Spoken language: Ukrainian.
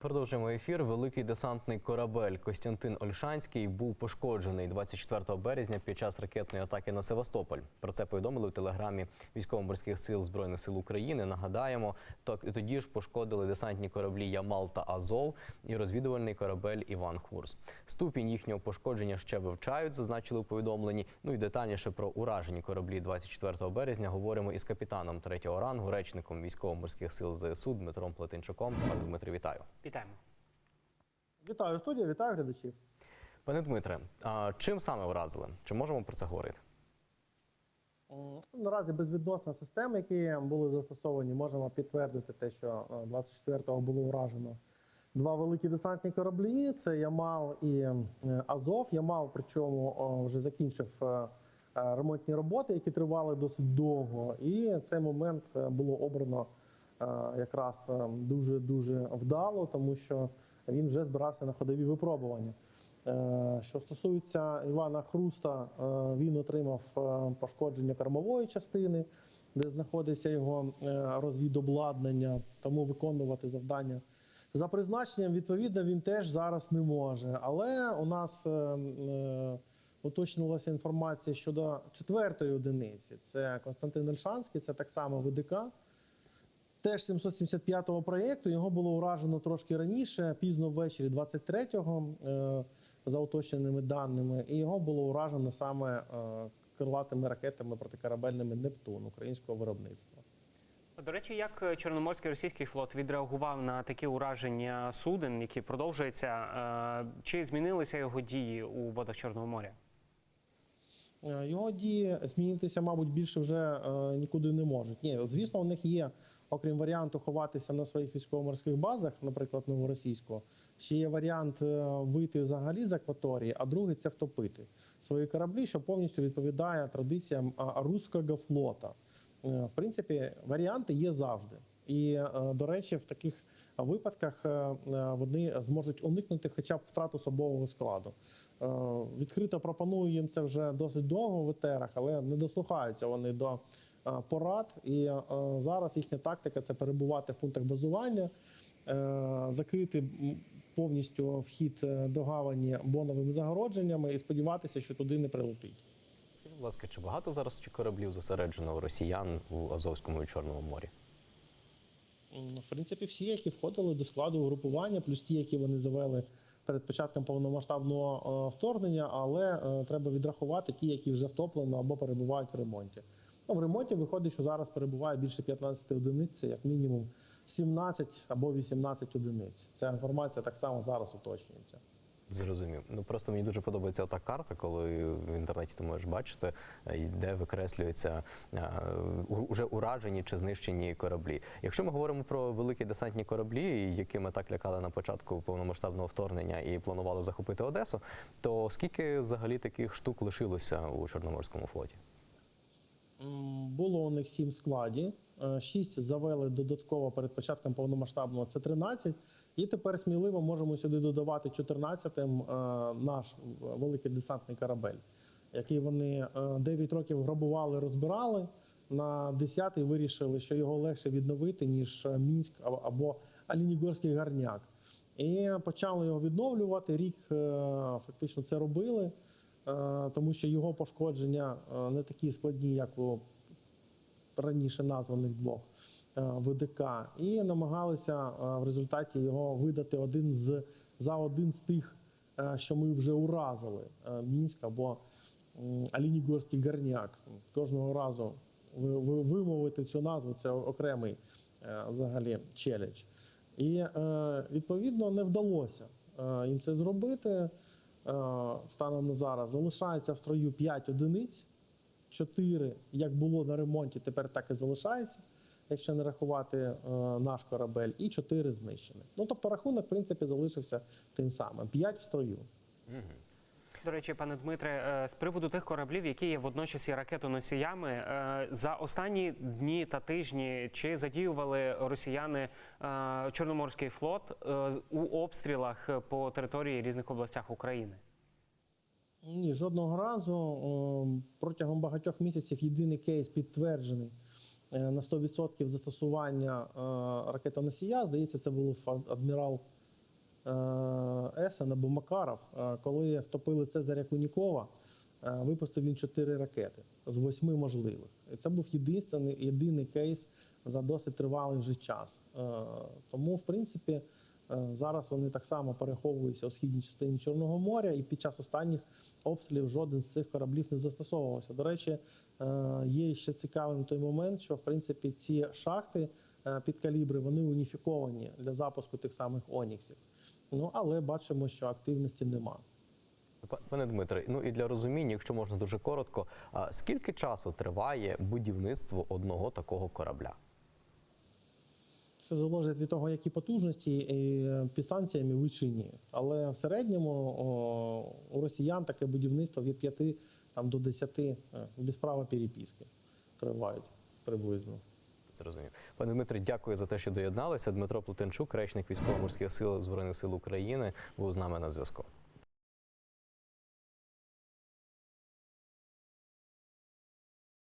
Продовжуємо ефір. Великий десантний корабель Костянтин Ольшанський був пошкоджений 24 березня під час ракетної атаки на Севастополь. Про це повідомили в телеграмі військово-морських сил збройних сил України. Нагадаємо, то тоді ж пошкодили десантні кораблі Ямал та Азов і розвідувальний корабель Іван Хурс. Ступінь їхнього пошкодження ще вивчають, зазначили у повідомленні. Ну і детальніше про уражені кораблі 24 березня говоримо із капітаном третього рангу, речником військово-морських сил ЗСУ Дмитром Плетенчуком. Пане Дмитре, вітаю. Вітаємо. Вітаю студія, вітаю глядачів. Пане Дмитре, а чим саме вразили? Чи можемо про це говорити? Наразі безвідносно систем, які були застосовані, можемо підтвердити те, що е, 24-го було вражено два великі десантні кораблі: це Ямал і е, Азов. Ямал, причому вже закінчив е, е, ремонтні роботи, які тривали досить довго. І цей момент е, було обрано е, якраз дуже дуже вдало, тому що він вже збирався на ходові випробування. Е, Що стосується Івана Хруста, е, він отримав е, пошкодження кормової частини, де знаходиться його е, розвідобладнання, тому виконувати завдання за призначенням, відповідно, він теж зараз не може. Але у нас е, е, уточнилася інформація щодо четвертої одиниці. Це Константин Ольшанський, це так само ВДК. Теж 775-го проєкту його було уражено трошки раніше, пізно ввечері 23-го, е, за уточненими даними, і його було уражено саме е, крилатими ракетами протикорабельними Нептун українського виробництва. До речі, як Чорноморський російський флот відреагував на такі ураження суден, які продовжуються? Е, Чи змінилися його дії у водах Чорного моря? Е, Його дії змінитися, мабуть, більше вже е, нікуди не можуть. Ні, звісно, у них є, окрім варіанту, ховатися на своїх військово-морських базах, наприклад, новоросійського. Ще є варіант е, вийти взагалі з акваторії, а другий це втопити свої кораблі, що повністю відповідає традиціям руського флота. В принципі, варіанти є завжди. І, до речі, в таких випадках е, е, вони зможуть уникнути хоча б втрат особового складу. Е, Відкрито пропоную їм це вже досить довго в етерах, але не дослухаються вони до порад. І зараз їхня тактика це перебувати в пунктах базування, закрити повністю вхід до гавані боновими загородженнями і сподіватися, що туди не прилетить. Скажіть, будь ласка, чи багато зараз чи кораблів зосереджено росіян у Азовському і Чорному морі? Ну, в принципі, всі, які входили до складу угрупування, плюс ті, які вони завели перед початком повномасштабного е, вторгнення, але е, треба відрахувати ті, які вже втоплено або перебувають в ремонті. Ну, в ремонті виходить, що зараз перебуває більше 15 одиниць, це як мінімум 17 або 18 одиниць. Ця інформація так само зараз уточнюється. Зрозумів. Ну просто мені дуже подобається та карта, коли в інтернеті ти можеш бачити, е, де викреслюються е, уже уражені чи знищені кораблі. Якщо ми говоримо про великі десантні кораблі, якими так лякали на початку повномасштабного вторгнення і планували захопити Одесу, то скільки взагалі таких штук лишилося у Чорноморському флоті? Було у них сім складі. Е, Шість завели додатково перед початком повномасштабного. Це 13. І тепер сміливо можемо сюди додавати 14-м е, наш великий десантний корабель, який вони е, 9 років грабували, розбирали. На 10-й вирішили, що його легше відновити, ніж е, Мінськ або- Алінігорський гарняк. І почали його відновлювати. Рік е, фактично це робили, е, тому що його пошкодження е, не такі складні, як у раніше названих двох е, ВДК, і намагалися е, в результаті його видати один з за один з тих, е, що ми вже уразили: Мінськ або Алінігорський гарняк. Кожного разу ви- ви- вимовити цю назву це окремий взагалі челендж. І відповідно не вдалося їм це зробити. Станом на зараз залишається в строю 5 одиниць. 4, як було на ремонті, тепер так і залишається, якщо не рахувати е, наш корабель, і 4 знищені. Ну тобто рахунок, в принципі, залишився тим самим: 5 в строю. До речі, пане Дмитре, е, з приводу тих кораблів, які є водночас і ракетоносіями, е, за останні дні та тижні чи задіювали росіяни Чорноморський флот у обстрілах по території різних областях України? Ні, жодного разу протягом багатьох місяців єдиний кейс підтверджений е, на 100% застосування е, ракетоносія. Здається, це був адмірал е, Есен або Макаров, коли втопили Цезаря Кунікова, випустив він чотири ракети з восьми можливих. І це був єдиний, єдиний кейс за досить тривалий вже час. Тому, в принципі, зараз вони так само переховуються у східній частині Чорного моря, і під час останніх обстрілів жоден з цих кораблів не застосовувався. До речі, е, є ще цікавим той момент, що в принципі ці шахти е, під калібри вони уніфіковані для запуску тих самих Оніксів. Ну але бачимо, що активності нема. Пане Дмитре, ну і для розуміння, якщо можна дуже коротко, скільки часу триває будівництво одного такого корабля? Це залежить від того, які потужності е, під санкціями ви чи ні. Але в середньому у росіян таке будівництво від 5 там, до 10 е, без права переписки тривають приблизно. Зрозумів. Пане Дмитре, дякую за те, що доєдналися. Дмитро Плутенчук, речник військово-морських сил Збройних сил України, був з нами на зв'язку.